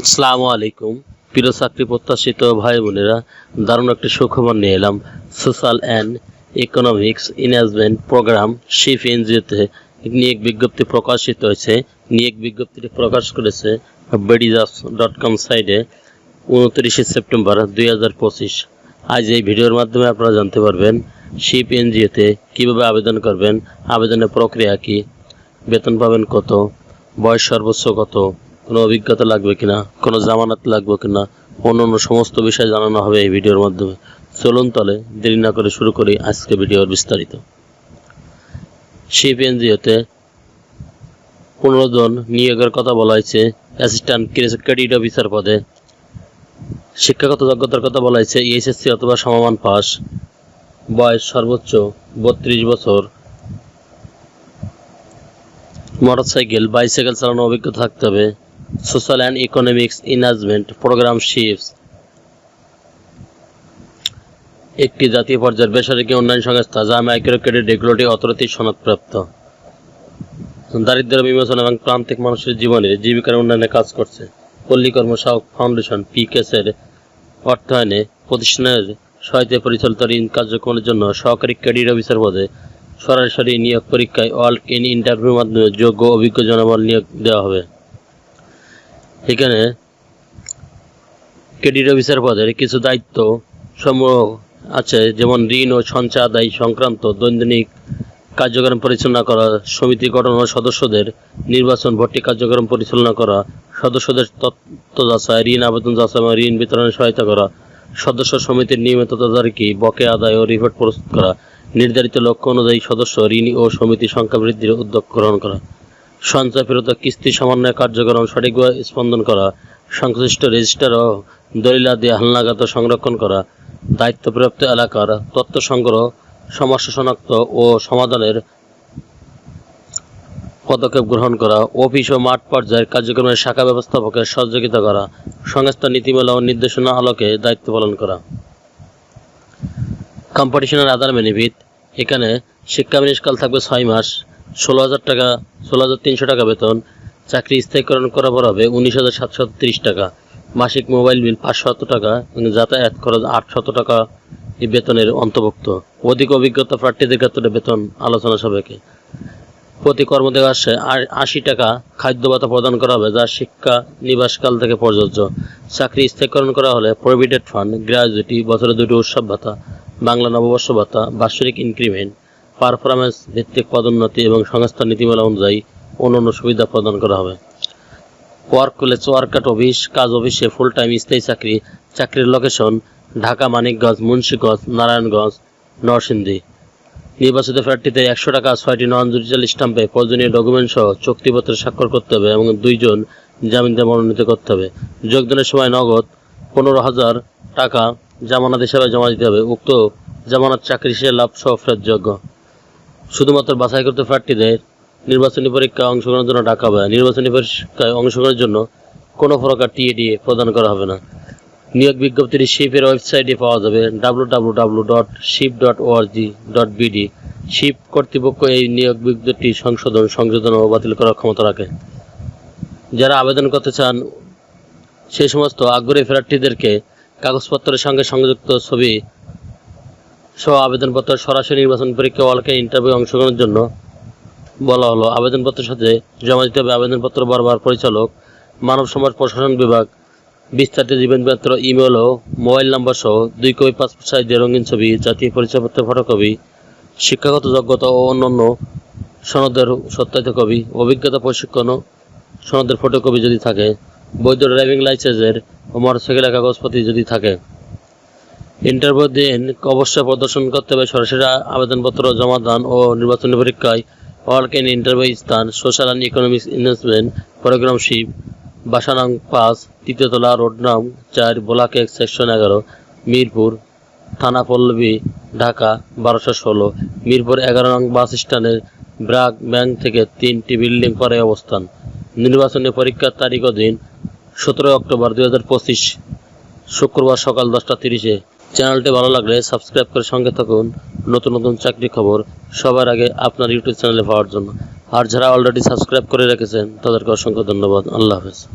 আসসালামু আলাইকুম। প্রিয় চাকরি প্রত্যাশিত ভাই বোনেরা, দারুণ একটি সুখবর নিয়ে এলাম। Social and economics investment program ship এনজিওতে নিয়োগ বিজ্ঞপ্তি প্রকাশিত হয়েছে। নিয়োগ বিজ্ঞপ্তিটি প্রকাশ করেছে বেডিজাস ডট কম সাইটে উনত্রিশে সেপ্টেম্বর দুই হাজার পঁচিশ। আজ এই ভিডিওর মাধ্যমে আপনারা জানতে পারবেন শিপ এনজিওতে কীভাবে আবেদন করবেন, আবেদনের প্রক্রিয়া কী, বেতন পাবেন কত, বয়স সর্বোচ্চ কত কোনো অভিজ্ঞতা লাগবে কিনা, কোনো জামানত লাগবে কিনা অন্য অন্য সমস্ত বিষয় জানানো হবে এই ভিডিওর মাধ্যমে। চলুন তলে দেরি না করে শুরু করি আজকে ভিডিওর বিস্তারিত। শিপ এনজিওতে পনেরো জন নিয়োগের কথা বলা হয়েছে। অ্যাসিস্ট্যান্ট ক্রেডিট অফিসার পদে। শিক্ষাগত যোগ্যতার কথা বলা হয়েছে, এইচএসসি অথবা সমমান পাস। বয়স সর্বোচ্চ বত্রিশ বছর। মোটরসাইকেল, বাইসাইকেল চালানোর অভিজ্ঞতা থাকতে হবে। Social and economics investment program ships একটি জাতীয় পর্যায়ের বেসরকারি উন্নয়ন সংস্থা যা মাইক্রো ক্রেডিট রেগুলেটরি অথরিটি সনদপ্রাপ্ত। দারিদ্র বিমোচন এবং প্রান্তিক মানুষের জীবনে জীবিকার উন্নয়নে কাজ করছে। পল্লী কর্ম সহায়ক ফাউন্ডেশন পিকেসের অর্থায়নে প্রতিষ্ঠানের সহায়তায় পরিচালিত ঋণ কার্যক্রমের জন্য সহকারী ক্রেডিট অফিসার পদে সরাসরি নিয়োগ পরীক্ষায় ওয়ার্ক ইন ইন্টারভিউর মাধ্যমে যোগ্য অভিজ্ঞ জনবল নিয়োগ দেওয়া হবে। এখানে ক্রেডিট অফিসার পদের কিছু দায়িত্ব সমূহ আছে, যেমন ঋণ ও সঞ্চয় আদায় সংক্রান্ত দৈনন্দিন কার্যক্রম পরিচালনা করা, সমিতি গঠন ও সদস্যদের নির্বাচন ভর্তি কার্যক্রম পরিচালনা করা, সদস্যদের তথ্য যাচাই, ঋণ আবেদন যাচাই এবং ঋণ বিতরণে সহায়তা করা, সদস্য সমিতির নিয়মিত তদারকি বকে আদায় ও রিপোর্ট প্রস্তুত করা, নির্ধারিত লক্ষ্য অনুযায়ী সদস্য, ঋণ ও সমিতি সংখ্যা বৃদ্ধির উদ্যোগ গ্রহণ করা। সঞ্চয় ফেরত কিস্তি সমন্বয় কার্যক্রম সঠিকভাবে স্পন্দন করা, সংশ্লিষ্ট রেজিস্টার ও দলিলাদি হালনাগাদ সংরক্ষণ করা, দায়িত্বপ্রাপ্ত এলাকার তথ্য সংগ্রহ, সমস্যা শনাক্ত ও সমাধানের পদক্ষেপ গ্রহণ করা, অফিস ও মাঠ পর্যায়ের কার্যক্রমের শাখা ব্যবস্থাপকের সহযোগিতা করা, সংস্থা নীতিমালা ও নির্দেশনা আলোকে দায়িত্ব পালন করা। কম্পিটিশনের আধার বেনিফিট এখানে শিক্ষা বিনিষ্কাল থাকবে ছয় মাস। ষোলো হাজার টাকা, ষোলো হাজার তিনশো টাকা বেতন, চাকরি স্থায়ীকরণ পর হবে উনিশ হাজার সাতশো তিরিশ টাকা। মাসিক মোবাইল বিল পাঁচশত টাকা এবং যাতায়াত খরচ আটশত টাকা এই বেতনের অন্তর্ভুক্ত। অধিক অভিজ্ঞতা প্রার্থীদের ক্ষেত্রে বেতন আলোচনা সাপেক্ষে। প্রতি কর্মদিবসে আশি টাকা খাদ্য ভাতা প্রদান করা হবে, যা শিক্ষা নিবাসকাল থেকে প্রযোজ্য। চাকরি স্থায়ীকরণ করা হলে প্রভিডেন্ট ফান্ড গ্র্যাজুইটি বছরে দুটি উৎসব ভাতা, বাংলা নববর্ষ ভাতা, বাৎসরিক ইনক্রিমেন্ট। পারফরমেন্স ভিত্তিক পদোন্নতি এবং সংস্থার নীতিমালা অনুযায়ী অন্যান্য সুবিধা প্রদান করা হবে। Work college work work at office কাজ অফিসে ফুল টাইম স্থায়ী চাকরি, চাকরির লোকেশন ঢাকা, মানিকগঞ্জ, মুন্সীগঞ্জ, নারায়ণগঞ্জ, নরসিংদী। নির্বাচিত প্রার্থীদের একশো টাকা, ছয়টি নন জুডিশিয়াল স্টাম্পে প্রয়োজনীয় ডকুমেন্ট সহ চুক্তিপত্রে স্বাক্ষর করতে হবে এবং দুইজন জামিনদার মনোনীত করতে হবে। যোগদানের সময় নগদ পনেরো হাজার টাকা জামানত হিসাবে জমা দিতে হবে। উক্ত জামানত চাকরি হিসেবে লাভ সহ ফেরতযোগ্য। শুধুমাত্র বাছাই করতে প্রার্থীদের নির্বাচনী পরীক্ষায় অংশগ্রহণের জন্য ডাকা হবে নির্বাচনী পরীক্ষায় অংশগ্রহণের জন্য কোনো প্রকার টিএডিএ প্রদান করা হবে না। নিয়োগ বিজ্ঞপ্তিটি শিপের ওয়েবসাইটে পাওয়া যাবে। W W W dot ship dot ORG dot BD ship কর্তৃপক্ষ এই নিয়োগ বিজ্ঞপ্তি সংশোধন সংশোধন ও বাতিল করার ক্ষমতা রাখে। যারা আবেদন করতে চান সেই সমস্ত আগ্রহী প্রার্থীদেরকে কাগজপত্রের সঙ্গে সংযুক্ত ছবি সহ আবেদনপত্র সরাসরি নির্বাচন পরীক্ষা ওয়ালকে ইন্টারভিউ অংশগ্রহণের জন্য বলা হলো। আবেদনপত্রের সাথে জমা দিতে হবে আবেদনপত্র বারবার পরিচালক, মানব সমাজ প্রশাসন বিভাগ, বিস্তারিত জীবনপত্র ইমেল ও মোবাইল নাম্বার সহ দুই কপি পাসপোর্ট সাইজের রঙিন ছবি, জাতীয় পরিচয়পত্রের ফটোকপি, শিক্ষাগত যোগ্যতা ও অন্যান্য সনদের সত্যায়িত কপি, অভিজ্ঞতা প্রশিক্ষণ ও সনদের ফটোকপি যদি থাকে, বৈধ ড্রাইভিং লাইসেন্সের ও মোটরসাইকেলের কাগজপত্র যদি থাকে। ইন্টারভিউ দিন অবশ্যই প্রদর্শন করতে হবে। সরাসরি আবেদনপত্র, জমা দান ও নির্বাচনী পরীক্ষায় ওয়ার্ক ইন ইন্টারভিউ স্থান, social and economics investment program ship বাসা নং পাঁচ তৃতীয়তলা রোড নাম, চার ব্লক এক, সেকশন এগারো, মিরপুর, থানা পল্লবী, ঢাকা, বারোশো ষোলো, মিরপুর এগারো নং বাস স্ট্যান্ডের ব্রাক ব্যাংক থেকে তিনটি বিল্ডিং পরে অবস্থান। নির্বাচনী পরীক্ষার তারিখ দিন সতেরোই অক্টোবর দুই হাজার পঁচিশ, শুক্রবার সকাল দশটা তিরিশে। চ্যানেলটি ভালো লাগলে সাবস্ক্রাইব করে সঙ্গে থাকুন। নতুন নতুন চাকরি খবর সবার আগে আপনার ইউটিউব চ্যানেলে পাওয়ার জন্য। আর যারা অলরেডি সাবস্ক্রাইব করে রেখেছেন, তাদেরকে অসংখ্য ধন্যবাদ। আল্লাহ হাফেজ।